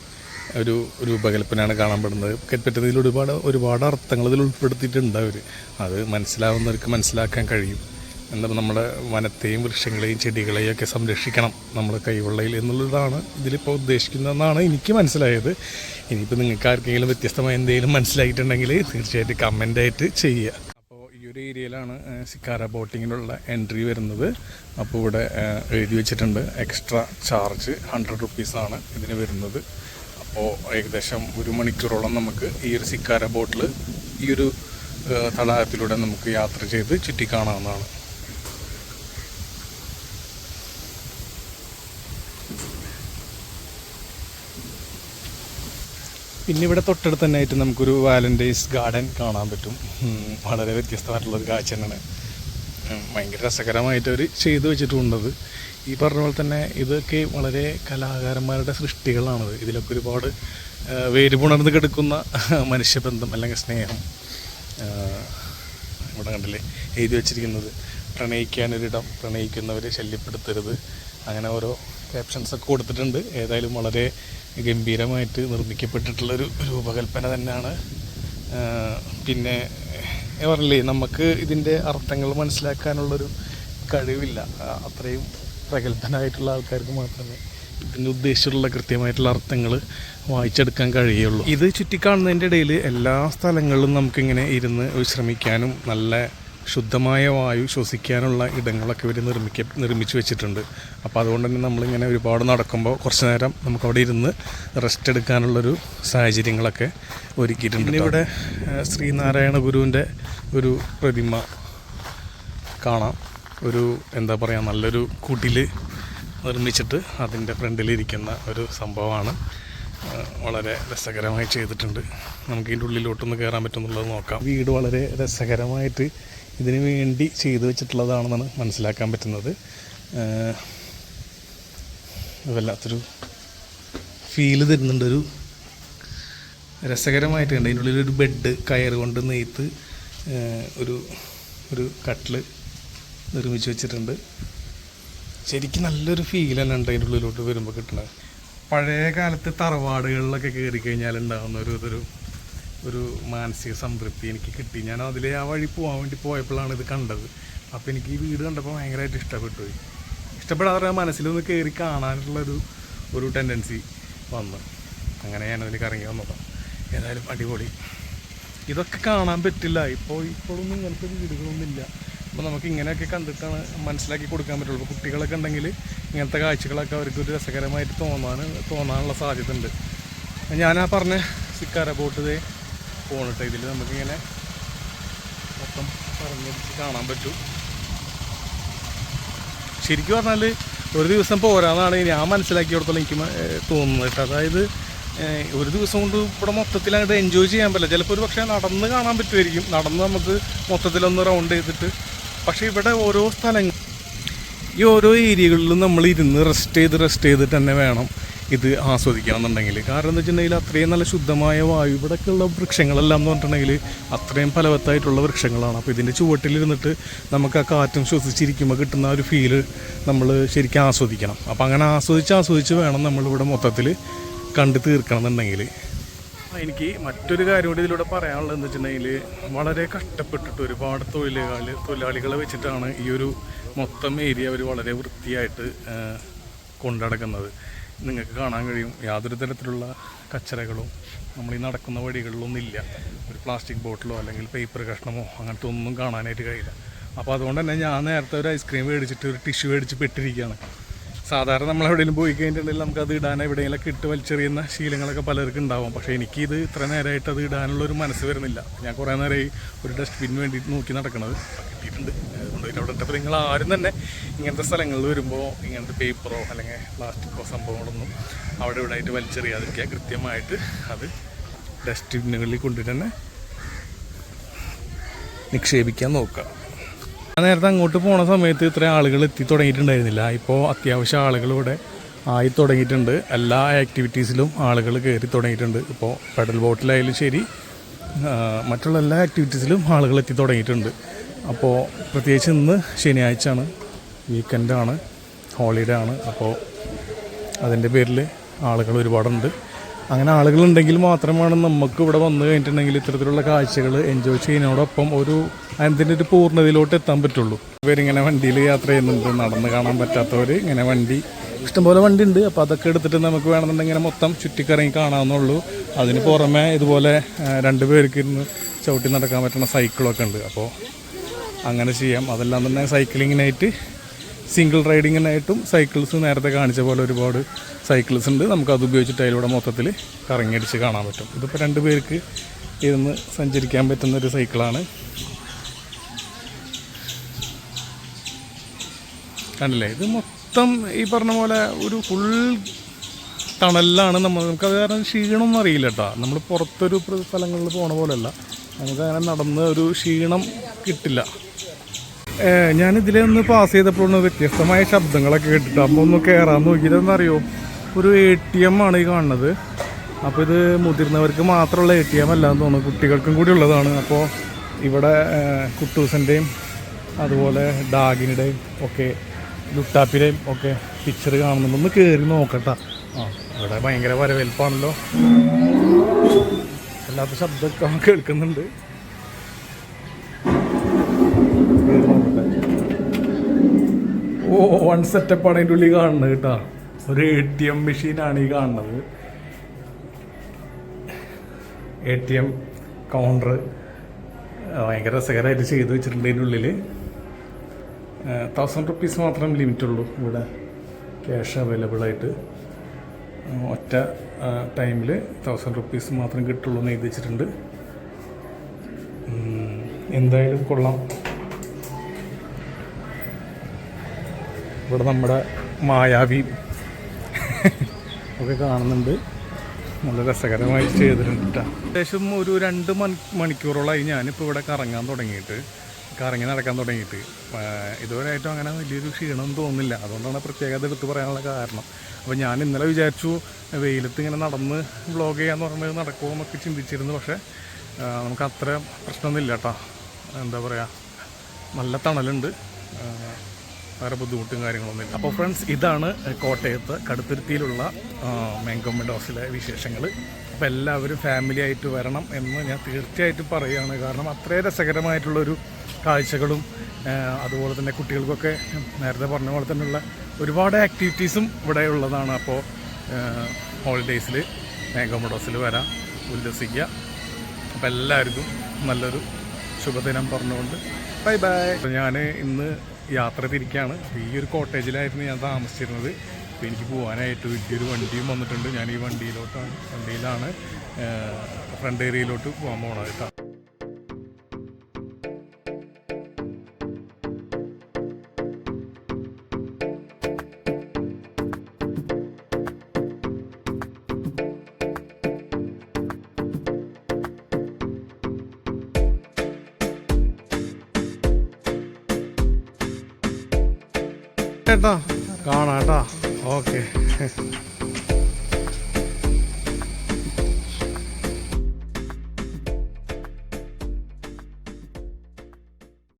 Speaker 1: ഒരു രൂപകൽപ്പനയാണ് കാണപ്പെടുന്നത് പറ്റുന്നതിൽ ഒരുപാട് ഒരുപാട് അർത്ഥങ്ങൾ ഇതിൽ ഉൾപ്പെടുത്തിയിട്ടുണ്ട് അവർ അത് മനസ്സിലാവുന്നവർക്ക് മനസ്സിലാക്കാൻ കഴിയും. എന്താ നമ്മുടെ വനത്തെയും വൃക്ഷങ്ങളെയും ചെടികളെയും ഒക്കെ സംരക്ഷിക്കണം നമ്മുടെ കൈവെള്ളയിൽ എന്നുള്ളതാണ് ഇതിലിപ്പോൾ ഉദ്ദേശിക്കുന്നതെന്നാണ് എനിക്ക് മനസ്സിലായത്. ഇനിയിപ്പോൾ നിങ്ങൾക്ക് ആർക്കെങ്കിലും വ്യത്യസ്തമായ എന്തെങ്കിലും മനസ്സിലായിട്ടുണ്ടെങ്കിൽ തീർച്ചയായിട്ടും കമന്റായിട്ട് ചെയ്യുക. ഒരു ഏരിയയിലാണ് സിക്കാര ബോട്ടിങ്ങിനുള്ള എൻട്രി വരുന്നത്. അപ്പോൾ ഇവിടെ എഴുതി വെച്ചിട്ടുണ്ട്. എക്സ്ട്രാ ചാർജ് ഹൺഡ്രഡ് റുപ്പീസാണ് ഇതിന് വരുന്നത്. അപ്പോൾ ഏകദേശം ഒരു മണിക്കൂറോളം നമുക്ക് ഈ ഒരു സിക്കാര ബോട്ടിൽ ഈ ഒരു തടാകത്തിലൂടെ നമുക്ക് യാത്ര ചെയ്ത് ചുറ്റിക്കാണാവുന്നതാണ്. പിന്നെ ഇവിടെ തൊട്ടടുത്ത് തന്നെ ആയിട്ട് നമുക്കൊരു വാലന്റൈൻസ് ഗാർഡൻ കാണാൻ പറ്റും. വളരെ വ്യത്യസ്തമായിട്ടുള്ളൊരു കാഴ്ച തന്നെയാണ്. ഭയങ്കര രസകരമായിട്ട് അവർ ചെയ്തു വെച്ചിട്ടുണ്ടത് ഈ പറഞ്ഞ പോലെ തന്നെ ഇതൊക്കെ വളരെ കലാകാരന്മാരുടെ സൃഷ്ടികളാണത്. ഇതിലൊക്കെ ഒരുപാട് വേരുപുണർന്ന് കിടക്കുന്ന മനുഷ്യബന്ധം അല്ലെങ്കിൽ സ്നേഹം ഇവിടെ കണ്ടില്ലേ എഴുതി വച്ചിരിക്കുന്നത്. പ്രണയിക്കാനൊരിടം പ്രണയിക്കുന്നവരെ ശല്യപ്പെടുത്തരുത്. അങ്ങനെ ഓരോ ക്യാപ്ഷൻസ് ഒക്കെ കൊടുത്തിട്ടുണ്ട്. ഏതായാലും വളരെ ഗംഭീരമായിട്ട് നിർമ്മിക്കപ്പെട്ടിട്ടുള്ളൊരു രൂപകൽപ്പന തന്നെയാണ്. പിന്നെ പറഞ്ഞില്ലേ നമുക്ക് ഇതിന്റെ അർത്ഥങ്ങൾ മനസ്സിലാക്കാനുള്ളൊരു കഴിവില്ല. അത്രയും പ്രഗത്ഭനായിട്ടുള്ള ആൾക്കാർക്ക് മാത്രമേ ഇതിന്റെ ഉദ്ദേശിച്ചിട്ടുള്ള കൃത്യമായിട്ടുള്ള അർത്ഥങ്ങൾ വായിച്ചെടുക്കാൻ കഴിയുള്ളൂ. ഇത് ചുറ്റിക്കാണുന്നതിന്റെ ഇടയിൽ എല്ലാ സ്ഥലങ്ങളിലും നമുക്കിങ്ങനെ ഇരുന്ന് വിശ്രമിക്കാനും നല്ല ശുദ്ധമായ വായു ശ്വസിക്കാനുള്ള ഇടങ്ങളൊക്കെ ഇവർ നിർമ്മിക്ക നിർമ്മിച്ച് വെച്ചിട്ടുണ്ട്. അപ്പോൾ അതുകൊണ്ട് തന്നെ നമ്മളിങ്ങനെ ഒരുപാട് നടക്കുമ്പോൾ കുറച്ച് നേരം നമുക്ക് അവിടെ ഇരുന്ന് റെസ്റ്റ് എടുക്കാനുള്ളൊരു സാഹചര്യങ്ങളൊക്കെ ഒരുക്കിയിട്ടുണ്ട് ഇവിടെ ശ്രീനാരായണ ഗുരുവിന്റെ ഒരു പ്രതിമ കാണാം. ഒരു എന്താ പറയുക നല്ലൊരു കുടിൽ നിർമ്മിച്ചിട്ട് അതിന്റെ ഫ്രണ്ടിലിരിക്കുന്ന ഒരു സംഭവമാണ്. വളരെ രസകരമായി ചെയ്തിട്ടുണ്ട്. നമുക്ക് ഇതിന്റെ ഉള്ളിലോട്ടൊന്ന് കയറാൻ പറ്റുന്നുള്ളത് നോക്കാം. വീട് വളരെ രസകരമായിട്ട് ഇതിന് വേണ്ടി ചെയ്തു വെച്ചിട്ടുള്ളതാണെന്നാണ് മനസ്സിലാക്കാൻ പറ്റുന്നത്. വല്ലാത്തൊരു ഫീൽ തരുന്നുണ്ടൊരു രസകരമായിട്ട് കണ്ട്. അതിന്റെ ഉള്ളിൽ ഒരു ബെഡ് കയർ കൊണ്ട് നെയ്ത്ത് ഒരു ഒരു കട്ടിൽ നിർമ്മിച്ച് വെച്ചിട്ടുണ്ട്. ശരിക്കും നല്ലൊരു തന്നെ ഉണ്ട് അതിന്റെ ഉള്ളിലോട്ട് വരുമ്പോൾ കിട്ടുന്നത്. പഴയ കാലത്ത് തറവാടുകളിലൊക്കെ കയറി കഴിഞ്ഞാൽ ഉണ്ടാകുന്ന ഒരു ഇതൊരു ഒരു മാനസിക സംതൃപ്തി എനിക്ക് കിട്ടി. ഞാൻ അതിൽ ആ വഴി പോകാൻ വേണ്ടി പോയപ്പോഴാണ് ഇത് കണ്ടത്. അപ്പോൾ എനിക്ക് ഈ വീട് കണ്ടപ്പോൾ ഭയങ്കരമായിട്ട് ഇഷ്ടപ്പെട്ടു ഇഷ്ടപ്പെടാതെ മനസ്സിലൊന്ന് കയറി കാണാനുള്ളൊരു ഒരു ടെൻഡൻസി വന്നു. അങ്ങനെ ഞാനതിൽ കറങ്ങി വന്നതാണ് ഏതായാലും അടിപൊളി. ഇതൊക്കെ കാണാൻ പറ്റില്ല. ഇപ്പോൾ ഇപ്പോഴൊന്നും ഇങ്ങനത്തെ വീടുകളൊന്നും ഇല്ല. അപ്പോൾ നമുക്ക് ഇങ്ങനെയൊക്കെ കണ്ടിട്ടാണ് മനസ്സിലാക്കി കൊടുക്കാൻ പറ്റുള്ളൂ. ഇപ്പോൾ കുട്ടികളൊക്കെ ഉണ്ടെങ്കിൽ ഇങ്ങനത്തെ കാഴ്ചകളൊക്കെ അവർക്ക് ഒരു രസകരമായിട്ട് തോന്നാൻ തോന്നാനുള്ള സാധ്യത ഉണ്ട്. ഞാൻ ആ പറഞ്ഞ സിക്കാര ബോട്ട് ഇതേ കേട്ടോ ഇതിൽ നമുക്കിങ്ങനെ മൊത്തം പറഞ്ഞിട്ട് കാണാൻ പറ്റും. ശരിക്കും പറഞ്ഞാൽ ഒരു ദിവസം പോരാന്നാണ് ഞാൻ മനസ്സിലാക്കിയിടത്തോളം എനിക്ക് തോന്നുന്നത് കേട്ടോ. അതായത് ഒരു ദിവസം കൊണ്ട് ഇവിടെ മൊത്തത്തിൽ അങ്ങോട്ട് എൻജോയ് ചെയ്യാൻ പറ്റില്ല. ചിലപ്പോൾ ഒരു പക്ഷേ നടന്ന് കാണാൻ പറ്റുമായിരിക്കും. നടന്ന് നമുക്ക് മൊത്തത്തിലൊന്ന് റൗണ്ട് ചെയ്തിട്ട്. പക്ഷേ ഇവിടെ ഓരോ സ്ഥലങ്ങൾ ഈ ഓരോ ഏരിയകളിലും നമ്മൾ ഇരുന്ന് റെസ്റ്റ് ചെയ്ത് റെസ്റ്റ് ചെയ്തിട്ട് തന്നെ വേണം. ഇത് ആസ്വദിക്കണം എന്നുണ്ടെങ്കിൽ കാരണം എന്താ വെച്ചിട്ടുണ്ടെങ്കിൽ അത്രയും നല്ല ശുദ്ധമായ വായു ഇവിടെയൊക്കെയുള്ള വൃക്ഷങ്ങളെല്ലാം എന്ന് പറഞ്ഞിട്ടുണ്ടെങ്കിൽ അത്രയും ഫലവത്തായിട്ടുള്ള വൃക്ഷങ്ങളാണ്. അപ്പോൾ ഇതിന്റെ ചുവട്ടിലിരുന്നിട്ട് നമുക്ക് ആ കാറ്റും ശ്വസിച്ചിരിക്കുമ്പോൾ കിട്ടുന്ന ഒരു ഫീൽ നമ്മൾ ശരിക്കും ആസ്വദിക്കണം. അപ്പോൾ അങ്ങനെ ആസ്വദിച്ച് ആസ്വദിച്ച് വേണം നമ്മളിവിടെ മൊത്തത്തിൽ കണ്ടു തീർക്കണം എന്നുണ്ടെങ്കിൽ എനിക്ക് മറ്റൊരു കാര്യം കൂടി ഇതിലൂടെ പറയാനുള്ളത് എന്ന് വെച്ചിട്ടുണ്ടെങ്കിൽ വളരെ കഷ്ടപ്പെട്ടിട്ട് ഒരുപാട് തൊഴിലാളി തൊഴിലാളികളെ വെച്ചിട്ടാണ് ഈ ഒരു മൊത്തം ഏരിയ അവർ വളരെ വൃത്തിയായിട്ട് കൊണ്ടടക്കുന്നത് നിങ്ങൾക്ക് കാണാൻ കഴിയും. യാതൊരു തരത്തിലുള്ള കച്ചറകളോ നമ്മൾ ഈ നടക്കുന്ന വഴികളിലൊന്നും ഇല്ല ഒരു പ്ലാസ്റ്റിക് ബോട്ടിലോ അല്ലെങ്കിൽ പേപ്പർ കഷ്ണമോ അങ്ങനത്തെ ഒന്നും കാണാനായിട്ട് കഴിയില്ല. അപ്പോൾ അതുകൊണ്ട് തന്നെ ഞാൻ നേരത്തെ ഒരു ഐസ്ക്രീം മേടിച്ചിട്ട് ഒരു ടിഷ്യൂ മേടിച്ച് പെട്ടിരിക്കുകയാണ്. സാധാരണ നമ്മൾ എവിടെയെങ്കിലും പോയി കഴിഞ്ഞിട്ടുണ്ടെങ്കിൽ നമുക്ക് അത് ഇടാൻ എവിടെയെങ്കിലൊക്കെ ഇട്ട് വലിച്ചെറിയുന്ന ശീലങ്ങളൊക്കെ പലർക്കും ഉണ്ടാവും. പക്ഷേ എനിക്കിത് ഇത്ര നേരമായിട്ട് അത് ഇടാനുള്ള ഒരു മനസ്സ് വരുന്നില്ല. ഞാൻ കുറേ നേരമായി ഒരു ഡസ്റ്റ്ബിൻ വേണ്ടിയിട്ട് നോക്കി നടക്കുന്നത് കിട്ടിയിട്ടുണ്ട്. അതുകൊണ്ട് അവിടെ നിങ്ങൾ ആരും തന്നെ ഇങ്ങനത്തെ സ്ഥലങ്ങളിൽ വരുമ്പോൾ ഇങ്ങനത്തെ പേപ്പറോ അല്ലെങ്കിൽ പ്ലാസ്റ്റിക്കോ സംഭവങ്ങളൊന്നും അവിടെ ഇവിടെ ആയിട്ട് വലിച്ചെറിയാതിരിക്കുക. കൃത്യമായിട്ട് അത് ഡസ്റ്റ്ബിന്നുകളിൽ കൊണ്ടിട്ട് തന്നെ നിക്ഷേപിക്കാൻ നോക്കുക. ഞാൻ നേരത്തെ അങ്ങോട്ട് പോണ സമയത്ത് ഇത്ര ആളുകൾ എത്തി തുടങ്ങിയിട്ടുണ്ടായിരുന്നില്ല. ഇപ്പോൾ അത്യാവശ്യം ആളുകൾ ഇവിടെ ആയി തുടങ്ങിയിട്ടുണ്ട്. എല്ലാ ആക്ടിവിറ്റീസിലും ആളുകൾ കയറി തുടങ്ങിയിട്ടുണ്ട്. ഇപ്പോൾ പെഡൽ ബോട്ടിലായാലും ശരി മറ്റുള്ള എല്ലാ ആക്ടിവിറ്റീസിലും ആളുകൾ എത്തി തുടങ്ങിയിട്ടുണ്ട്. അപ്പോൾ പ്രത്യേകിച്ച് ഇന്ന് ശനിയാഴ്ചയാണ് വീക്കെൻഡാണ് ഹോളിഡേ ആണ് അപ്പോൾ അതിന്റെ പേരിൽ ആളുകൾ ഒരുപാടുണ്ട്. അങ്ങനെ ആളുകളുണ്ടെങ്കിൽ മാത്രമാണ് നമുക്ക് ഇവിടെ വന്നു കഴിഞ്ഞിട്ടുണ്ടെങ്കിൽ ഇത്തരത്തിലുള്ള കാഴ്ചകൾ എൻജോയ് ചെയ്യുന്നതോടൊപ്പം ഒരു അതിന്റെ ഒരു പൂർണതയിലോട്ട് എത്താൻ പറ്റുള്ളൂ. ഇവരിങ്ങനെ വണ്ടിയിൽ യാത്ര ചെയ്യുന്നുണ്ട് നടന്ന് കാണാൻ പറ്റാത്തവർ ഇങ്ങനെ വണ്ടി ഇഷ്ടംപോലെ വണ്ടി ഉണ്ട് അപ്പോൾ അതൊക്കെ എടുത്തിട്ട് നമുക്ക് വേണമെന്നുണ്ടെങ്കിൽ മൊത്തം ചുറ്റിക്കറങ്ങി കാണാവുന്നുള്ളൂ അതിന് പുറമെ ഇതുപോലെ രണ്ട് പേർക്ക് ഇരുന്ന് ചവിട്ടി നടക്കാൻ പറ്റുന്ന സൈക്കിളൊക്കെ ഉണ്ട്. അപ്പോൾ അങ്ങനെ ചെയ്യാം. അതെല്ലാം തന്നെ സൈക്ലിങ്ങിനായിട്ട് സിംഗിൾ റൈഡിങ്ങിനായിട്ടും സൈക്കിൾസ് നേരത്തെ കാണിച്ച പോലെ ഒരുപാട് സൈക്കിൾസ് ഉണ്ട്. നമുക്ക് അത് ഉപയോഗിച്ചിട്ട് അതിലൂടെ മൊത്തത്തിൽ കറങ്ങിയടിച്ച് കാണാൻ പറ്റും. ഇതിപ്പോൾ രണ്ട് പേർക്ക് ഇരുന്ന് സഞ്ചരിക്കാൻ പറ്റുന്ന ഒരു സൈക്കിളാണ്. കണ്ടില്ലേ? ഇത് മൊത്തം ഈ പറഞ്ഞ പോലെ ഒരു ഫുൾ തണലിലാണ് നമ്മൾ നമുക്കത് കാരണം ക്ഷീണമൊന്നും അറിയില്ല കേട്ടോ. നമ്മൾ പുറത്തൊരു സ്ഥലങ്ങളിൽ പോണ പോലെയല്ല. നമുക്കങ്ങനെ നടന്ന് ഒരു ക്ഷീണം കിട്ടില്ല. ഞാൻ ഇതിലൊന്ന് പാസ് ചെയ്തപ്പോഴാണ് വ്യത്യസ്തമായ ശബ്ദങ്ങളൊക്കെ കേട്ടിട്ട് അപ്പോൾ ഒന്ന് കയറാൻ നോക്കിയതെന്നറിയോ ഒരു എ ടി എം ആണ് ഈ കാണുന്നത്. അപ്പോൾ ഇത് മുതിർന്നവർക്ക് മാത്രമുള്ള എ ടി എം അല്ല എന്ന് തോന്നുന്നു. കുട്ടികൾക്കും കൂടി ഉള്ളതാണ്. അപ്പോൾ ഇവിടെ കുട്ടൂസിന്റെയും അതുപോലെ ഡാഗിനുടെയും ഒക്കെ ലുട്ടാപ്പിന്റെയും ഒക്കെ പിക്ചർ കാണുന്നുണ്ട്. ഒന്ന് കയറി നോക്കട്ടെ. ആ ഇവിടെ ഭയങ്കര വരവേൽപ്പാണല്ലോ. അല്ലാത്ത ശബ്ദമൊക്കെ കേൾക്കുന്നുണ്ട് കേറി നോക്കട്ടെ. ഓ വൺ സെറ്റപ്പാണ് അതിന്റെ ഉള്ളിൽ കാണുന്നത് കേട്ടോ. ഒരു എ ടി എം മെഷീനാണ് ഈ കാണുന്നത്. എ ടി എം കൗണ്ടർ ഭയങ്കര രസകരമായിട്ട് ചെയ്ത് വെച്ചിട്ടുണ്ട് അതിന്റെ ഉള്ളിൽ തൗസൻഡ് റുപ്പീസ് മാത്രം ലിമിറ്റ് ഉള്ളൂ ഇവിടെ. ക്യാഷ് അവൈലബിൾ ആയിട്ട്. ഒറ്റ ടൈമിൽ തൗസൻഡ് റുപ്പീസ് മാത്രം കിട്ടുള്ളൂ എന്ന് എഴുതി വെച്ചിട്ടുണ്ട്. എന്തായാലും കൊള്ളാം. ഇവിടെ നമ്മുടെ മായാവി ഒക്കെ കാണുന്നുണ്ട്. നല്ല രസകരമായി ചെയ്തിട്ടുണ്ട് ട്ടോ. ഏകദേശം ഒരു രണ്ട് മണി മണിക്കൂറോളമായി ഞാനിപ്പോൾ ഇവിടെ കറങ്ങാൻ തുടങ്ങിയിട്ട് കറങ്ങി നടക്കാൻ തുടങ്ങിയിട്ട്. ഇതുവരെയായിട്ടും അങ്ങനെ വലിയൊരു ക്ഷീണം തോന്നില്ല അതുകൊണ്ടാണ് പ്രത്യേകത എടുത്ത് പറയാനുള്ള കാരണം. അപ്പോൾ ഞാൻ ഇന്നലെ വിചാരിച്ചു വെയിലത്ത് ഇങ്ങനെ നടന്ന് വ്ളോഗ് ചെയ്യാന്ന് പറഞ്ഞത് നടക്കുമോ എന്നൊക്കെ ചിന്തിച്ചിരുന്നു. പക്ഷേ നമുക്ക് അത്ര പ്രശ്നമൊന്നുമില്ല കേട്ടോ എന്താ പറയുക നല്ല തണലുണ്ട്. വേറെ ബുദ്ധിമുട്ടും കാര്യങ്ങളൊന്നുമില്ല. അപ്പോൾ ഫ്രണ്ട്സ് ഇതാണ് കോട്ടയത്ത് കടുത്തുരുത്തിയിലുള്ള മാങ്കോമെന്റ് ഹൗസിലെ വിശേഷങ്ങൾ. അപ്പോൾ എല്ലാവരും ഫാമിലി ആയിട്ട് വരണം എന്ന് ഞാൻ തീർച്ചയായിട്ടും പറയുകയാണ്. കാരണം അത്രയും രസകരമായിട്ടുള്ളൊരു കാഴ്ചകളും അതുപോലെ തന്നെ കുട്ടികൾക്കൊക്കെ നേരത്തെ പറഞ്ഞ പോലെ തന്നെയുള്ള ഒരുപാട് ആക്ടിവിറ്റീസും ഇവിടെ ഉള്ളതാണ്. അപ്പോൾ ഹോളിഡേയ്സിൽ മാങ്കോമെന്റ് ഹൗസിൽ വരാം ഉല്ലസിക്കുക. അപ്പോൾ എല്ലാവർക്കും നല്ലൊരു ശുഭദിനം പറഞ്ഞുകൊണ്ട്. Bye bye. ഞാൻ ഇന്ന് യാത്ര തിരിക്കുകയാണ് ഈ ഒരു കോട്ടേജിലായിരുന്നു ഞാൻ താമസിച്ചിരുന്നത്. അപ്പോൾ എനിക്ക് പോകാനായിട്ട് വലിയൊരു വണ്ടിയും വന്നിട്ടുണ്ട്. ഞാൻ ഈ വണ്ടിയിലോട്ടാണ് വണ്ടിയിലാണ് ഫ്രണ്ട് ഏരിയയിലോട്ട് പോകാൻ പോകണത് കേട്ടോ. കേട്ടോ. കാണാം കേട്ടോ. ഓക്കെ.